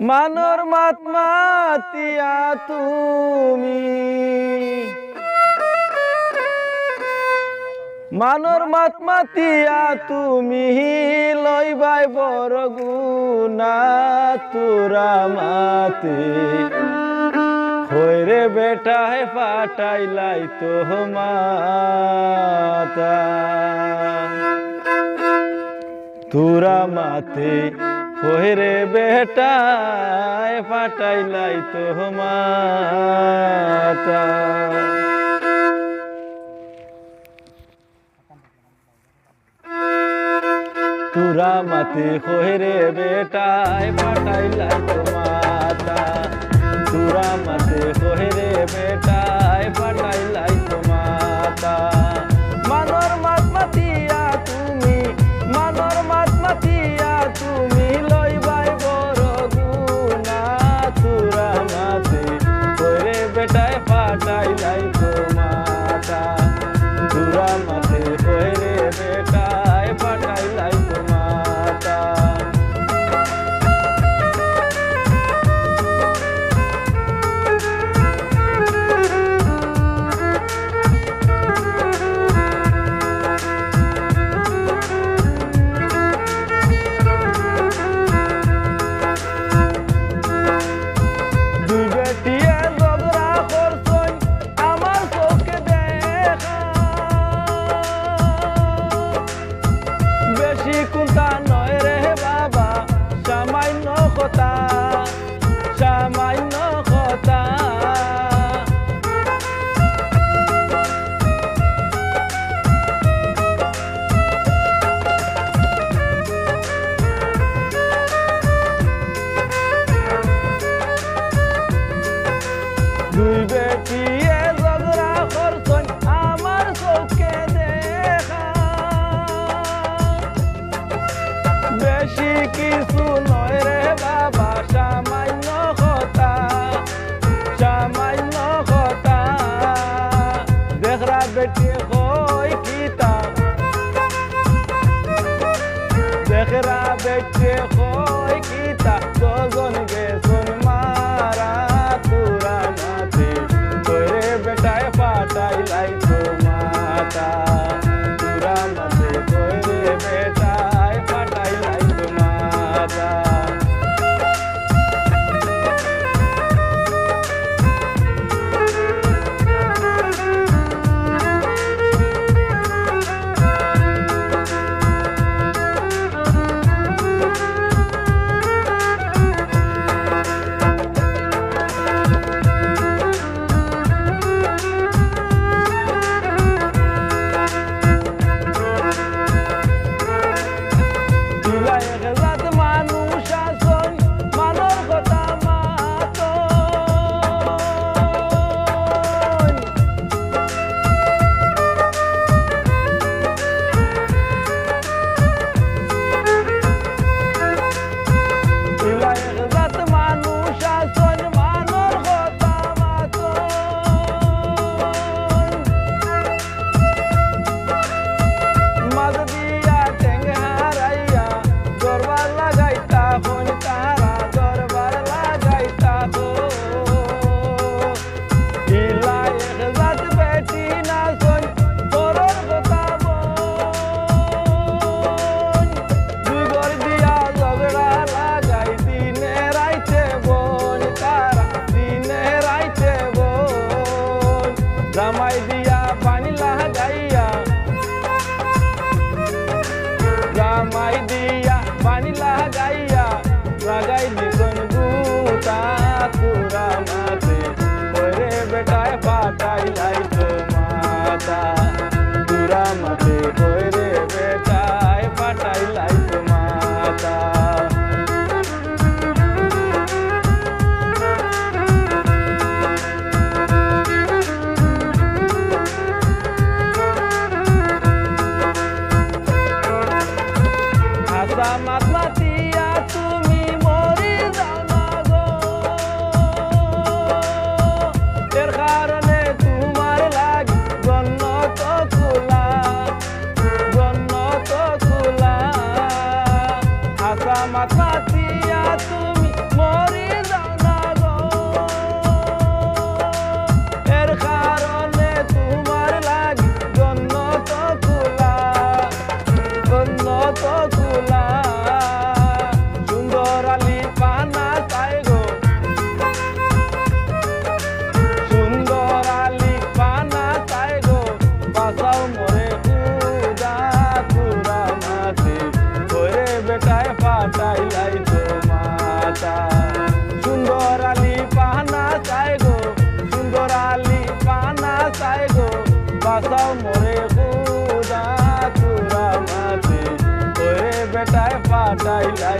মানর মাতমাতিয়া তুমি। মানর মাতমাতিয়া তুমি লইবাই বড় গুনা তোরা মাতে। হইরে বেটা হে ফাটাইলাই তো মাতা। তুরা মাতে। হইরে বেটা ফাটাই ফাটাইলাই তো মাতা তুরা মাতে হইরে বেটা হে ফাটাইলাই তো মাতা কিছু নয় রে বাবা, সামান্য কথা সামান্য কথা। দেখরা বেটি, হই কিতা। দেখরা বেটি, হই কিতা। দুজন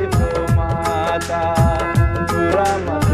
life, oh Mata, Durama.